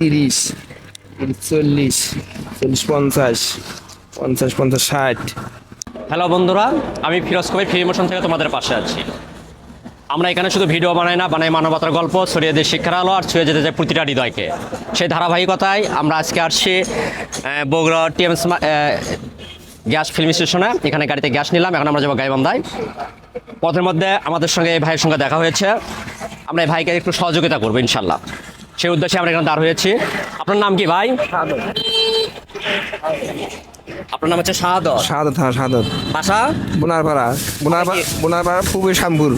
তিরিশ তিরিশ চল্লিশ চল্লিশ পঞ্চাশ পঞ্চাশ পঞ্চাশ, ষাট। হ্যালো বন্ধুরা, আমি ফিরোজ কবি ফ্রি মোশন থেকে তোমাদের পাশে আছি। আমরা এখানে শুধু ভিডিও বানাই না, বানাই মানবতার গল্প, ছড়িয়ে দিয়ে শিক্ষার আলো আর ছুঁয়ে যেতে চাই প্রতিটা হৃদয়কে। সেই ধারাবাহিকতায় আমরা আজকে আসছি বগুড়া টিএমস গ্যাস ফিল্ম স্টেশনে। এখানে গাড়িতে গ্যাস নিলাম, এখন আমরা যাব গাইবান্ধায়। পথের মধ্যে আমাদের সঙ্গে এই ভাইয়ের সঙ্গে দেখা হয়েছে। আমরা এই ভাইকে একটু সহযোগিতা করব, ইনশাল্লাহ। সেই উদ্দেশ্যে আমরা এখানে দাঁড় হয়েছি। আপনার নাম কি ভাই? আপনার নাম হচ্ছে শাহাদত সাদত হ্যাঁ সাদত। বাসা? বোনারপাড়া। বোনারপাড়া বোনারপাড়া পূর্বে শ্যামপুর।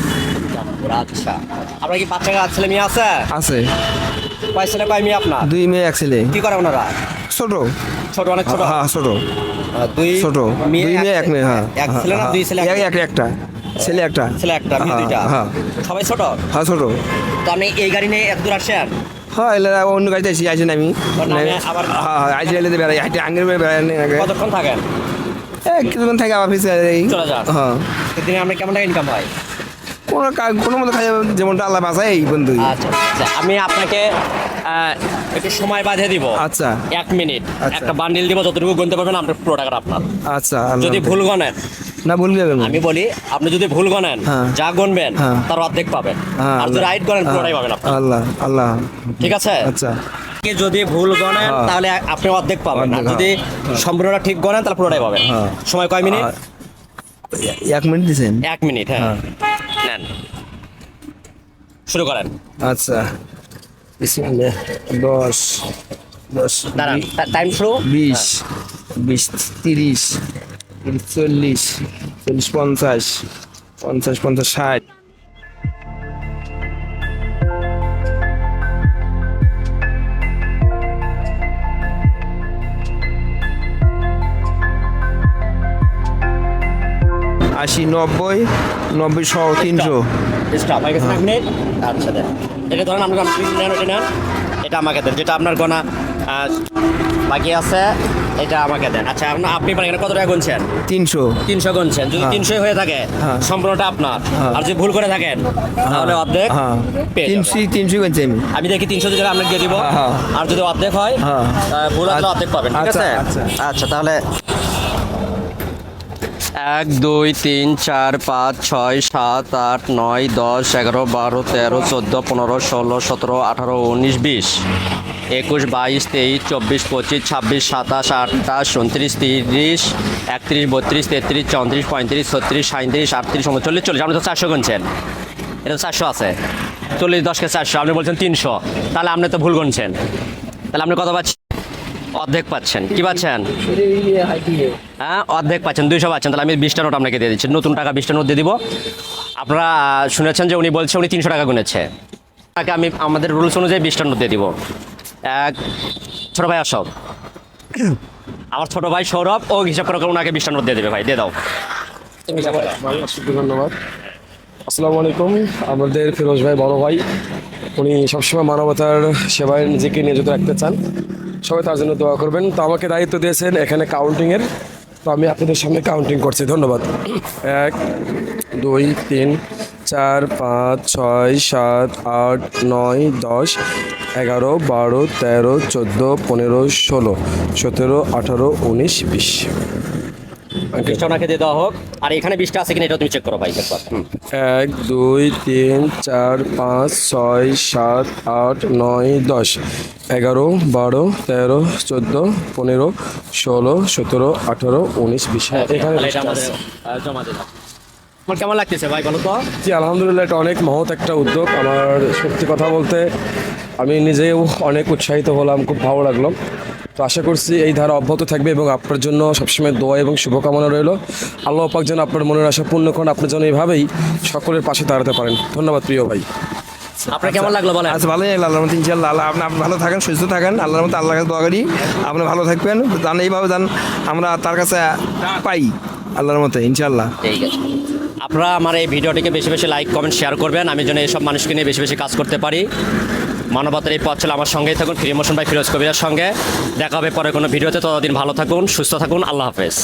আচ্ছা। আপনার কি বাচ্চা ছেলে মেয়ে আছে? আছে। কয় ছেলে কয় মেয়ে আপনার? দুই মেয়ে এক ছেলে। কি করে ওনারা? ছোট। ছোট অনেক ছোট? হ্যাঁ ছোট। দুই ছোট। দুই মেয়ে এক মেয়ে হ্যাঁ এক হ্যাঁ, ছেলে না হ্যাঁ। দুই ছেলে এক- এক- একটা। ছেলে একটা? ছেলে একটা মেয়ে হ্যাঁ, দুইটা। হ্যাঁ। সবাই ছোট? হ্যাঁ ছোট। তো আপনি এই গাড়ি নিয়ে এত দূর আসেন হ্যাঁ এলে অন্য গাড়িতে আছি আইসেন আমি। আমি আবার- হ্যাঁ হ্যাঁ আইসি এলে বেড়াই হাইটে আঙ্গের বেড়াই কতক্ষণ থাকেন? কিছুক্ষণ থাকে আবার ফিসে এই। চলে যান। হ্যাঁ। দিনে আপনার কেমন টাকা ইনকাম হয়? কোনো কোনো মতো খাই যেমনটা আল্লাহ বাসায় এই বন্ধু আচ্ছা আচ্ছা আমি আপনাকে একটু সময় বাঁধে দিব। আচ্ছা। এক মিনিট। আচ্ছা। একটা বান্ডিল দিব যতটুকু গুনতে পারবেন আপনার পুরো টাকা আপনার। আচ্ছা যদি ভুল গনেন না ভুল যাবে আমি বলি আপনি যদি ভুল গনেন হ্যাঁ। যা গনবেন হ্যাঁ। তার অর্ধেক পাবেন। হ্যাঁ, আর যদি রাইট গনেন পুরোটাই পাবেন আপনি। আল্লাহ আল্লাহ। ঠিক আছে? আচ্ছা। কি যদি ভুল গনেন। তাহলে আপনি অর্ধেক পাবেন। আর যদি সম্পূর্ণটা ঠিক গনেন তাহলে পুরোটাই পাবেন। সময় কয় মিনিট? এক মিনিট দিছেন? এক মিনিট হ্যাঁ। নেন। শুরু করেন। আচ্ছা। দশ দশ দাঁড়ান টাইম শুরু? বিশ। বিশ তিরিশ। চল্লিশ চল্লিশ পঞ্চাশ পঞ্চাশ পঞ্চাশ ষাট। আশি নব্বই নব্বই সহ তিনশো। হয়ে। আচ্ছা এটা ধরেন আপনার আপনি নেন। এটা আমাকে দেন যেটা আপনার গোনা বাকি আছে। এটা আমাকে দেন আচ্ছা আপনি আপনি পারেন কত টাকা গুনছেন তিনশো তিনশো গুনছেন যদি হ্যাঁ। তিনশোই হয়ে থাকে হ্যাঁ। সম্পূর্ণটা আপনার হ্যাঁ। আর যদি ভুল করে থাকেন তাহলে অর্ধেক। তিনশো তিনশো কিনছি আমি আমি দেখি তিনশো যদি আপনাকে দিয়ে দিব। আর যদি অর্ধেক হয়। ভুল হলে অর্ধেক পাবেন ঠিক আচ্ছা, আছে আচ্ছা। আচ্ছা তাহলে এক, দুই, তিন, চার, পাঁচ, ছয়, সাত, আট, নয়, দশ, এগারো, বারো, তেরো, চোদ্দ, পনেরো, ষোলো, সতেরো, আঠারো, উনিশ, বিশ। একুশ, বাইশ, তেইশ, চব্বিশ, পঁচিশ, ছাব্বিশ, সাতাশ আটাশ উনত্রিশ, তিরিশ, একত্রিশ, বত্রিশ, তেত্রিশ, চৌত্রিশ, পঁয়ত্রিশ, ছত্রিশ সাঁত্রিশ আটত্রিশ, উনচল্লিশ, চল্লিশ। আপনি তো চারশো গুনছেন। এটা তো চারশো আছে। চল্লিশ, দশকে চারশো, আপনি বলছেন তিনশো। তাহলে আপনি তো ভুল গুনছেন। তাহলে আপনি কত পাচ্ছেন? অর্ধেক পাচ্ছেন। কি পাচ্ছেন? হ্যাঁ অর্ধেক পাচ্ছেন, দুইশো পাচ্ছেন। তাহলে আমি বিশটা নোট আপনাকে দিয়ে দিচ্ছি। নতুন টাকা বিশটা নোট দিয়ে দিব। আপনারা শুনেছেন যে উনি বলছে উনি তিনশো টাকা গুনেছে। তাকে আমি আমাদের রুলস অনুযায়ী বিশটা নোট দিয়ে দিব। এক, ছোটো ভাই অশোক আমার ছোটো ভাই সৌরভ ও হিসাব করে ওনাকে বিশটা নোট দিয়ে দেবে ভাই, দিয়ে দাও। ধন্যবাদ। আসসালামু আলাইকুম। আমাদের ফিরোজ ভাই, বড় ভাই, উনি সবসময় মানবতার সেবায় নিজেকে নিয়োজিত রাখতে চান। সবাই তার জন্য দোয়া করবেন। তো আমাকে দায়িত্ব দিয়েছেন এখানে কাউন্টিংয়ের তো আমি আপনাদের সামনে কাউন্টিং করছি। ধন্যবাদ। এক, দুই, তিন, চার, পাঁচ, ছয়, সাত, আট, নয়, দশ, এগারো, বারো, তেরো, চোদ্দ, পনেরো, ষোলো, সতেরো, আঠারো, উনিশ, বিশ। বিশটা ওনাকে দিয়ে দেওয়া হোক। আর এখানে বিশটা আছে কিনা এটা তুমি চেক করো ভাই একবার এক দুই তিন চার পাঁচ ছয় সাত আট নয় দশ এগারো বারো তেরো চোদ্দ পনেরো ষোলো সতেরো আঠারো উনিশ বিশ হ্যাঁ এখানে জমা দিলাম। কেমন লাগতেছে ভাই বলো তো? জি আলহামদুলিল্লাহ এটা অনেক মহৎ একটা উদ্যোগ। আমার সত্যি কথা বলতে আমি নিজেও অনেক উৎসাহিত হলাম খুব ভালো লাগল। তো আশা করছি এই ধারা অব্যাহত থাকবে এবং আপনার জন্য সবসময় দোয়া এবং শুভকামনা রইল। আল্লাহ পাক যেন আপনার মনের আশা পূর্ণ করেন আপনি যেন এইভাবেই সকলের পাশে দাঁড়াতে পারেন। ধন্যবাদ প্রিয় ভাই। আপনার কেমন লাগল বলেন? আচ্ছা ভালোই লাগল আল্লাহর মতো ইনশাল্লাহ আল্লাহ আপনি আপনি ভালো থাকেন সুস্থ থাকেন আল্লাহর মতো আল্লাহর কাছে দোয়া করি। আপনি ভালো থাকবেন জান এইভাবে জান আমরা তার কাছে পাই আল্লাহর মতো ইনশাল্লাহ ঠিক আছে। আপনারা আমার এই ভিডিওটিকে বেশি বেশি লাইক কমেন্ট শেয়ার করবেন। আমি যেন এইসব মানুষকে নিয়ে বেশি বেশি কাজ করতে পারি। মানবতার এই পথ চলে আমার সঙ্গেই থাকুন। ফিরে মোশন ভাই, ফিরোজ কবিরের সঙ্গে। দেখা হবে পরে কোনো ভিডিওতে। ততদিন ভালো থাকুন, সুস্থ থাকুন। আল্লাহ হাফেজ।